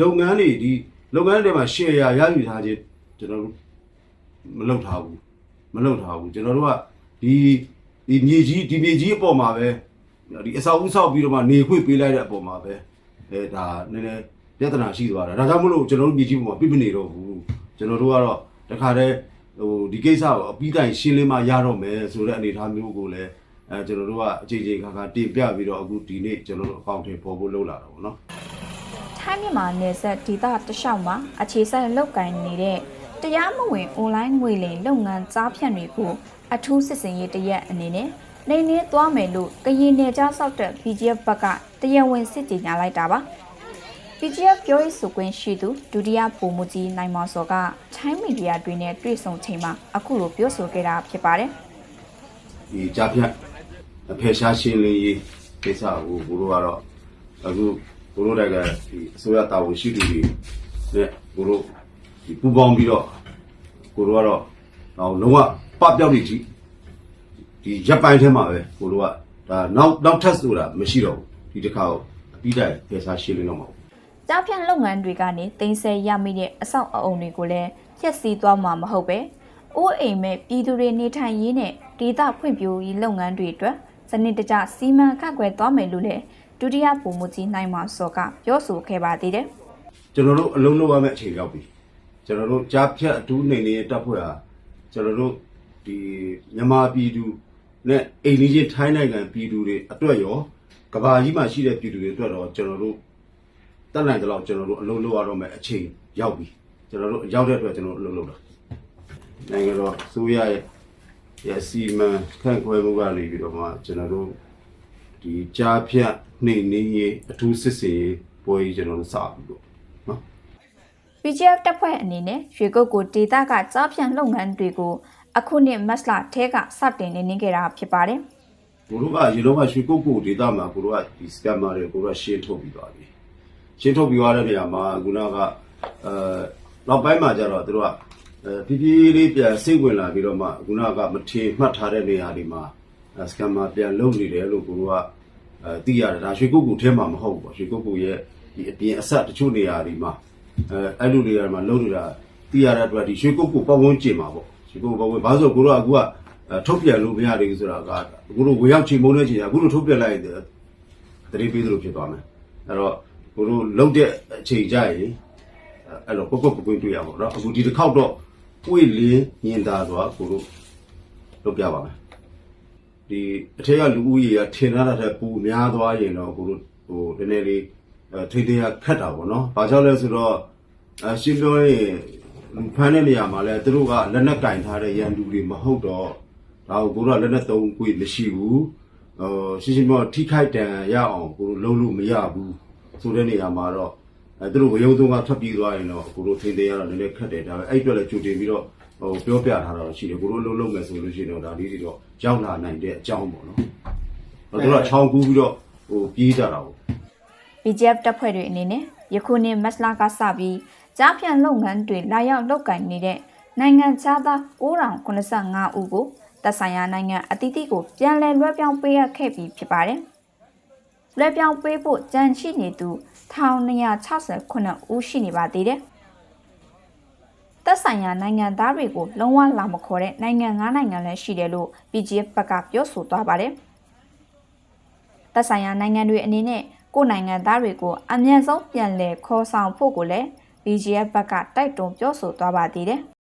လုပ်ငန်းတွေဒီလုပ်ငန်းတွေမှာ share ရရယူထားခြင်းကျွန်တော်တို့မလုပ်ထားဘူးမလုပ်ထားဘူးကျွန်တော်တို့ကဒီဒီမြေကြီးဒီမြေကြီးအပေါ်မှာပဲဒီအဆောက်အဦဆောက်ပြီးတော့မှနေခွင့်ပေးလိုက်တဲ့အပေါ်မှာပဲအဲဒါနည်းနည်းပြဿနာရှိသွားတာဒါကြောင့်မလို့ကျွန်တော်တို့မြေကြီးပေါ်မှာပြစ်မနေတော့ဘူးကျွန်တော်တို့ကတော့တခါတည်းဟိုဒီကိစ္စကိုအပြီးတိုင်ရှင်းလင်းမှရတော့မယ်ဆိုတဲ့အနေအထားမျိုးကိုလည်းအဲကျွန်တော်တို့ကအချိန်ချင်းခါခါတင်ပြပြီးတော့အခုဒီနေ့ကျွန်တော်တို့အကောင့်ထဲပေါ်ဖို့လုပ်လာတာပေါ့နော် ထိုင်းမြန်မာနယ်စပ်ဒေသတလျှောက်မှာအခြေစိုက်လုပ်ကိုင်နေတဲ့တရားမဝင်အွန်လိုင်းငွေလိမ်လုပ်ငန်းကြားဖြန့်တွေကိုအထူးစစ်စင်ရေးတရက်အနေနဲ့နေနေသွားမယ်လို့ကရင်နယ်ကြားဆောက်တဲ့ BGF ဘက်ကတရားဝင်စစ်ကြေညာလိုက်တာပါ BGF ပြောရေးဆိုခွင့်ရှိသူဒုတိယဗိုလ်မှူးကြီးနိုင်မောင်စောကထိုင်းမီဒီယာတွေနဲ့တွေ့ဆုံချိန်မှာအခုလိုပြောဆိုခဲ့တာဖြစ်ပါတယ်ဒီကြားဖြတ်အဖယ်ရှားရှင်းလင်းရေးကိစ္စကိုဘိုးတို့ကတော့အခု ဘိုးတို့တိုက်ကဒီအစိုးရတာဝန်ရှိသူတွေနဲ့ဘိုးတို့ဒီပူပေါင်းပြီးတော့ကိုတို့ကတော့တော့လုံးဝပပြောက်နေကြည့်ဒီရပ်ပိုင်းထဲမှာပဲကိုတို့ကဒါနောက်နောက်ထပ်ဆိုတာမရှိတော့ဘူးဒီတစ်ခါကိုအပြီးတိုင်ဖယ်ရှားရှင်းလင်းတော့မှာကြားဖြန့်လုပ်ငန်းတွေကနေတင်ဆက်ရမိတဲ့အဆောက်အအုံတွေကိုလည်းဖျက်ဆီးသွားမှာမဟုတ်ပဲအိုးအိမ်မဲ့ပြည်သူတွေနေထိုင်ရေးနဲ့ဒေသဖွံ့ဖြိုးရေးလုပ်ငန်းတွေအတွက်စနစ်တကျစီမံခန့်ခွဲသွားမယ်လို့လည်း ဒုတိယဗိုလ်မှူးကြီးနိုင်မောင်စောကပြောဆိုခဲ့ပါသေးတယ်ကျွန်တော်တို့အလုံးလုံးရမယ့်အချိန်ရောက်ပြီကျွန်တော်တို့ကြားဖြတ်အတူးနေနေတဲ့တပ်ဖွဲ့ဟာကျွန်တော်တို့ဒီမြန်မာပြည်သူနဲ့အိမ်နီးချင်းထိုင်းနိုင်ငံပြည်သူတွေအတွက်ရောကဘာကြီးမှာရှိတဲ့ပြည်သူတွေအတွက်တော့ကျွန်တော်တို့တက်နိုင်တဲ့လောက်ကျွန်တော်တို့အလုံးလုံးရတော့မယ့်အချိန်ရောက်ပြီကျွန်တော်တို့ရောက်တဲ့အတွက်ကျွန်တော်တို့အလုံးလုံးတာနိုင်ငံတော်စိုးရရဲ့ရစီမံခန့်ခွဲမှုကနေပြီးတော့မှကျွန်တော်တို့ ဒီကြားဖြတ်နှိမ်နင်းရေးအထူးစစ်စင်ရေးပွဲကြီးကျွန်တော်တို့စပြီပေါ့နော် BGF တပ်ဖွဲ့အနေနဲ့ရွေကုတ်ကိုဒေသကကြားဖြန့်လုပ်ငန်းတွေကိုအခုနှစ်မတ်လထဲကစတင်နေနေခဲ့တာဖြစ်ပါတယ်ကိုတို့ကရေတော့ကရွှေကုတ်ကိုဒေတာမှာကိုတို့ကဒီ scammer တွေကိုတို့ကရှင်းထုတ်ပြီးသွားပြီရှင်းထုတ်ပြီးသွားတဲ့နေရာမှာခုနကအဲနောက်ပိုင်းမှာကျတော့တို့ကအဲဖြည်းဖြည်းလေးပြန်စိတ်ဝင်လာပြီးတော့မှခုနကမထင်မှတ်ထားတဲ့နေရာတွေမှာ scammer ပြန်လုပ်နေတယ်လို့ကိုတို့ကအဲသိရတယ်ဒါရွှေကုတ်ကိုထဲမှာမဟုတ်ဘူးပေါ့ရွှေကုတ်ကိုရဲ့ဒီအပြင်အဆက်တချို့နေရာတွေမှာအဲအဲ့လိုနေရာမှာလုပ်နေတာသိရတဲ့အတွက်ဒီရွှေကုတ်ကိုပတ်ဝန်းကျင်မှာပေါ့ရွှေကုတ်ပတ်ဝန်းဘာလို့ဆိုကိုတို့ကအခုကအဲထုတ်ပြန်လို့မရသေးဘူးဆိုတာကအခုတို့ဝင်ရောက်ချိန်မုန်းတဲ့ချိန်ကအခုတို့ထုတ်ပြန်လိုက်တဲ့တတိပေးသလိုဖြစ်သွားမယ်အဲ့တော့ကိုတို့လုတ်တဲ့အချိန်ကြရင်အဲ့တော့ပုတ်ပုတ်ပုတ်ပုတ်တွေ့ရပါတော့အခုဒီတစ်ခေါက်တော့ပွေလင်းညင်သာဆိုတာကိုတို့လုပ်ပြပါမယ် ဒီအထက်ကလူဦးရေကထင်ထားတာထက်ပိုများသွားရင်တော့ကိုတို့ဟိုနည်းနည်းလေးအဲထိတ်ထိတ်ခတ်တာပေါ့နော်။ဘာကြောင့်လဲဆိုတော့အရှင်းပြောရင်လူဖမ်းတဲ့နေရာမှာလဲသူတို့ကလက်နက်ကင်ထားတဲ့ရန်သူတွေမဟုတ်တော့ဒါကိုကိုတို့ကလည်းနဲ့သုံးခွေမရှိဘူးဟိုရှင်းရှင်းပြောထိခိုက်တန်ရအောင်ကိုတို့လုံးလို့မရဘူးဆိုတဲ့နေရာမှာတော့အဲသူတို့ဝေယုံသုံးကထွက်ပြေးသွားရင်တော့ကိုတို့ထိန်သေးရတော့နည်းနည်းခက်တယ်ဒါပေမဲ့အဲ့အတွက်လည်းကြိုတင်ပြီးတော့ ဟိုပြောပြထားတာတော့ရှိတယ်ကိုတို့လုံးလုံးမယ်ဆိုလို့ရှိရင်တော့ဒါလေးတွေတော့ရောက်လာနိုင်တဲ့အကြောင်းပေါ့နော်ဟိုတို့ကချောင်းကူးပြီးတော့ဟိုပြေးကြတာပေါ့ BGF တပ်ဖွဲ့တွေအနေနဲ့ယခုနှစ်မတ်လကစပြီးကြားဖြန့်လုပ်ငန်းတွေလာရောက်လုပ်ကိုင်နေတဲ့နိုင်ငံခြားသား985ဦးကိုသက်ဆိုင်ရာနိုင်ငံအသီးသီးကိုပြန်လည်လွှဲပြောင်းပေးရခဲ့ပြီးဖြစ်ပါတယ်။လွှဲပြောင်းပေးဖို့ကြံရှိနေသူ1269ဦးရှိနေပါသေးတယ်။ သက်ဆိုင်ရာနိုင်ငံသားတွေကိုလုံးဝလာမခေါ်တဲ့နိုင်ငံ၅နိုင်ငံလည်းရှိတယ်လို့ BGF ဘက်ကပြောဆိုသွားပါတယ်။သက်ဆိုင်ရာနိုင်ငံတွေအနေနဲ့ကိုယ်နိုင်ငံသားတွေကိုအမြန်ဆုံးပြန်လည်ခေါ်ဆောင်ဖို့ကိုလည်း BGF ဘက်ကတိုက်တွန်းပြောဆိုသွားပါသေးတယ်။